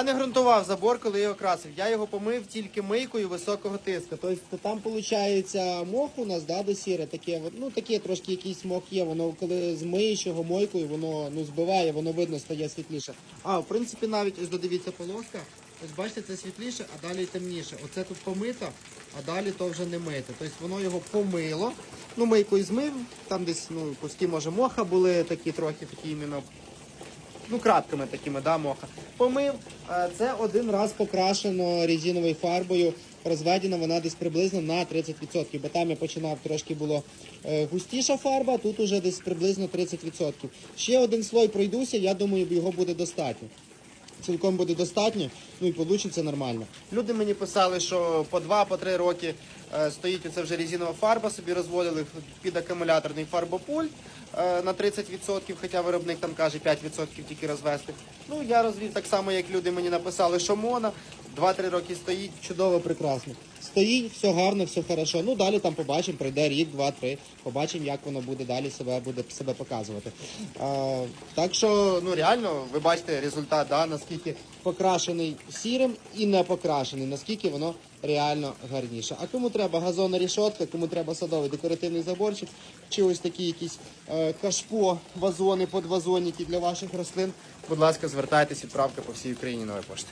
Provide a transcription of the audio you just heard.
Я не ґрунтував забор, коли його красив. Я його помив тільки мийкою високого тиску. Тобто там виходить мох у нас, да, де сіре, таке, ну таке трошки якийсь мох є. Воно коли змиєш його мойкою, воно ну збиває, воно видно стає світліше. А в принципі навіть ось додивіться полоска. Ось бачите, це світліше, а далі темніше. Оце тут помито, а далі то вже не мите. Тобто воно його помило. Ну, мийкою змив, там десь ну, куски може моха були такі трохи такі іменно ну, краткими такими, да, моха. Помив. Е, Це один раз покрашено резиновою фарбою. Розведена вона десь приблизно на 30%, бо там я починав трошки було е, густіша фарба, тут уже десь приблизно 30%. Ще один слой пройдуся, я думаю, його буде достатньо. Цілком буде достатньо, ну і вийде нормально. Люди мені писали, що по 2-3 роки стоїть оце вже резинова фарба, собі розводили під акумуляторний фарбопульт е, на 30%, хоча виробник там каже 5% тільки розвести. Ну я розвів так само, як люди мені написали, що мона. 2-3 роки стоїть, чудово, прекрасно. Стоїть, все гарно, все хорошо. Ну далі там побачимо, пройде рік, два-три. Побачимо, як воно буде далі себе буде себе показувати. А, так що, ну реально, ви бачите результат, да, наскільки покрашений сірим і не покрашений, наскільки воно реально гарніше. А кому треба газонна рішотка, кому треба садовий декоративний заборчик, чи ось такі якісь е, кашпо, вазони, подвазонники для ваших рослин, будь ласка, звертайтесь, відправка по всій Україні нової пошти.